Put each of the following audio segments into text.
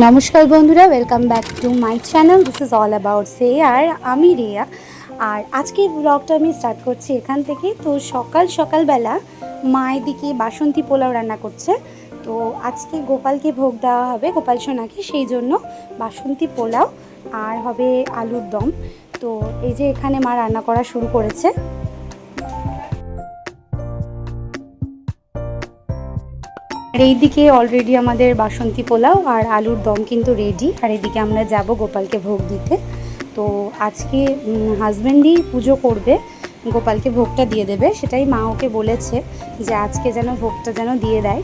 নমস্কার বন্ধুরা welcome back to my channel this is all about সে আর আমি রিয়া আর আজকে ব্লগটা আমি স্টার্ট করছি এখান থেকে। তো সকাল সকালবেলা মা এদিকে বাসন্তী পোলাও রান্না করছে। তো আজকে গোপালকে ভোগ দেওয়া হবে, গোপাল সোনাকে, সেই জন্য বাসন্তী পোলাও আর হবে আলুর দম। তো এই যে এখানে মা রান্না করা শুরু করেছে। আর এইদিকে অলরেডি আমাদের বাসন্তী পোলাও আর আলুর দম কিন্তু রেডি আর এদিকে আমরা যাব গোপালকে ভোগ দিতে। তো আজকে হাজব্যান্ডই পুজো করবে, গোপালকে ভোগটা দিয়ে দেবে। সেটাই মা ওকে বলেছে যে আজকে যেন ভোগটা যেন দিয়ে দেয়।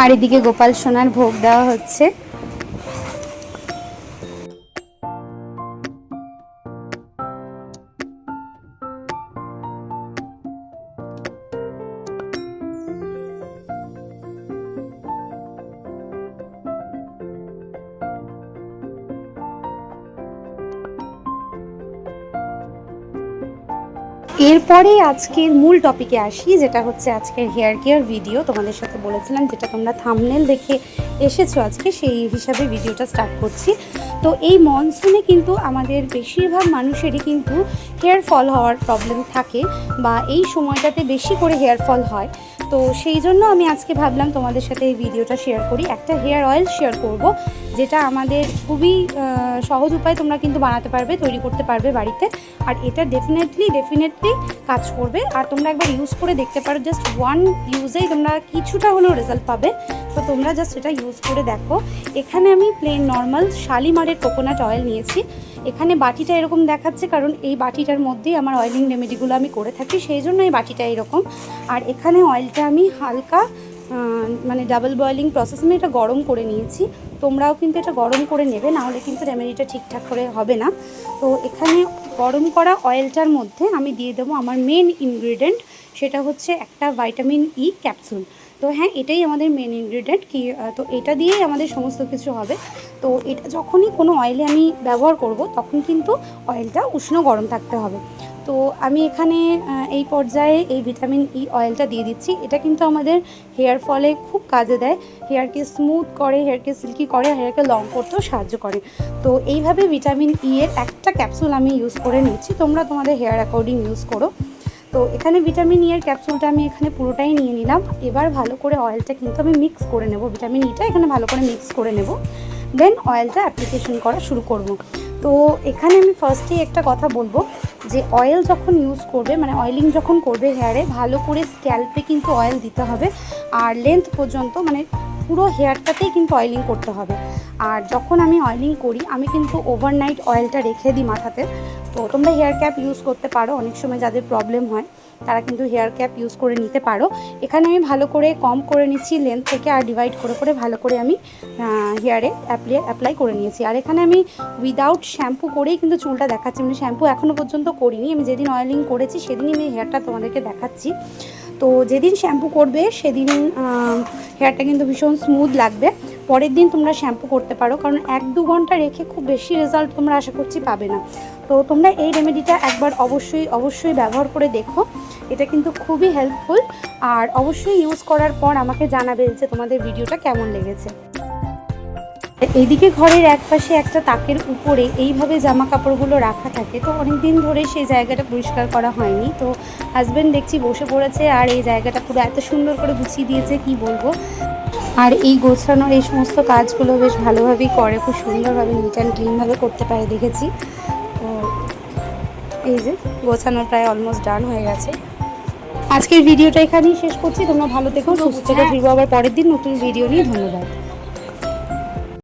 আর এদিকে গোপাল সোনার ভোগ দেওয়া হচ্ছে। এরপরে আজকের মূল টপিকে আসি, যেটা হচ্ছে আজকের হেয়ার কেয়ার ভিডিও তোমাদের সাথে বলেছিলাম যেটা তোমরা থামনেল দেখে এসেছ আজকে, সেই হিসাবে ভিডিওটা স্টার্ট করছি। তো এই মনসুনে কিন্তু আমাদের বেশিরভাগ মানুষেরই কিন্তু হেয়ার ফল হওয়ার প্রবলেম থাকে বা এই সময়টাতে বেশি করে হেয়ার ফল হয়। তো সেই জন্য আমি আজকে ভাবলাম তোমাদের সাথে এই ভিডিওটা শেয়ার করি। একটা হেয়ার অয়েল শেয়ার করব, যেটা আমাদের খুবই সহজ উপায় তোমরা কিন্তু বানাতে পারবে, তৈরি করতে পারবে বাড়িতে। আর এটা ডেফিনেটলি ডেফিনেটলি কাজ করবে। আর তোমরা একবার ইউজ করে দেখতে পারো জাস্ট ওয়ান ইউজেই তোমরা কিছুটা হলেও রেজাল্ট পাবে। তো তোমরা জাস্ট এটা ইউজ করে দেখো। এখানে আমি প্লেন নর্মাল শালিমারের কোকোনাট অয়েল নিয়েছি। এখানে বাটিটা এরকম দেখাচ্ছে কারণ এই বাটিটার মধ্যেই আমার অয়েলিং রেমেডিগুলো আমি করে থাকি, সেই জন্য এই বাটিটা এরকম। আর এখানে অয়েলটা আমি হালকা মানে ডাবল বয়েলিং প্রসেস আমি এটা গরম করে নিয়েছি। তোমরাও কিন্তু এটা গরম করে নেবে নাহলে কিন্তু রেমেডিটা ঠিকঠাক করে হবে না। তো এখানে গরম করা অয়েলটার মধ্যে আমি দিয়ে দেবো আমার মেন ইনগ্রিডিয়েন্ট সেটা হচ্ছে একটা ভাইটামিন ই ক্যাপসুল তো হ্যাঁ এটাই আমাদের মেন ইনগ্রিডিয়েন্ট কি তো এটা দিয়েই আমাদের সমস্ত কিছু হবে। তো এটা যখনই কোনো অয়েলে আমি ব্যবহার করব, তখন কিন্তু অয়েলটা উষ্ণ গরম থাকতে হবে। তো আমি এখানে এই পর্যায়ে এই ভিটামিন ই অয়েলটা দিয়ে দিচ্ছি। এটা কিন্তু আমাদের হেয়ার ফলে খুব কাজে দেয়। হেয়ারকে স্মুথ করে হেয়ারকে সিল্কি করে হেয়ারকে লং করতেও সাহায্য করে। তো এইভাবে ভিটামিন ই এর একটা ক্যাপসুল আমি ইউজ করে নিচ্ছি। তোমরা তোমাদের হেয়ার অ্যাকর্ডিং ইউজ করো। তো এখানে ভিটামিন ই এর ক্যাপসুলটা আমি এখানে পুরোটাই নিয়ে নিলাম। এবার ভালো করে অয়েলটা কিন্তু আমি মিক্স করে নেব। ভিটামিন ইটা এখানে ভালো করে মিক্স করে নেব। দেন অয়েলটা অ্যাপ্লিকেশন করা শুরু করব। তো এখানে আমি ফার্স্টেই একটা কথা বলব যে অয়েল যখন ইউজ করবে মানে অয়েলিং যখন করবে হেয়ারে ভালো করে স্ক্যাল্পে কিন্তু অয়েল দিতে হবে। আর লেন্থ পর্যন্ত মানে পুরো হেয়ারটাতেই কিন্তু অয়েলিং করতে হবে। আর যখন আমি অয়েলিং করি, আমি কিন্তু ওভারনাইট অয়েলটা রেখে দিই মাথাতে। তো তোমরা হেয়ার ক্যাপ ইউজ করতে পারো। অনেক সময় যাদের প্রবলেম হয়, তারা কিন্তু হেয়ার ক্যাপ ইউজ করে নিতে পারো। এখানে আমি ভালো করে কম করে নিচ্ছি লেন্থ থেকে আর ডিভাইড করে করে ভালো করে আমি হেয়ারে অ্যাপ্লাই অ্যাপ্লাই করে নিয়েছি। আর এখানে আমি উইদাউট শ্যাম্পু করেই কিন্তু চুলটা দেখাচ্ছি। মানে শ্যাম্পু এখনও পর্যন্ত করিনি। আমি যেদিন অয়েলিং করেছি, সেদিনই আমি হেয়ারটা তোমাদেরকে দেখাচ্ছি। তো যেদিন শ্যাম্পু করবে, সেদিন হেয়ারটা কিন্তু ভীষণ স্মুথ লাগবে। পরের দিন তোমরা শ্যাম্পু করতে পারো, কারণ এক দু ঘণ্টা রেখে খুব বেশি রেজাল্ট তোমরা আশা করছি পাবে না। তো তোমরা এই রেমেডিটা একবার অবশ্যই অবশ্যই ব্যবহার করে দেখো। এটা কিন্তু খুবই হেল্পফুল আর অবশ্যই ইউজ করার পর আমাকে জানাবে যে তোমাদের ভিডিওটা কেমন লেগেছে। এইদিকে ঘরের একপাশে একটা তাকের উপরে এইভাবে জামা কাপড়গুলো রাখা থাকে। তো অনেক দিন ধরে সেই জায়গাটা পরিষ্কার করা হয়নি। তো হাজব্যান্ড দেখছি বসে পড়েছে আর এই জায়গাটা পুরো এত সুন্দর করে গুছিয়ে দিয়েছে কি বলব? আর এই গোছানোর এই সমস্ত কাজগুলো বেশ ভালোভাবেই করে খুব সুন্দরভাবে নিট অ্যান্ড ক্লিনভাবে করতে পারে দেখেছি। তো এই যে গোছানো প্রায় অলমোস্ট ডান হয়ে গেছে। আজকের ভিডিওটা এখানেই শেষ করছি। তোমরা ভালো থেকো সুস্থ থেকো ফিরবো আবার পরের দিন নতুন ভিডিও নিয়ে। ধন্যবাদ।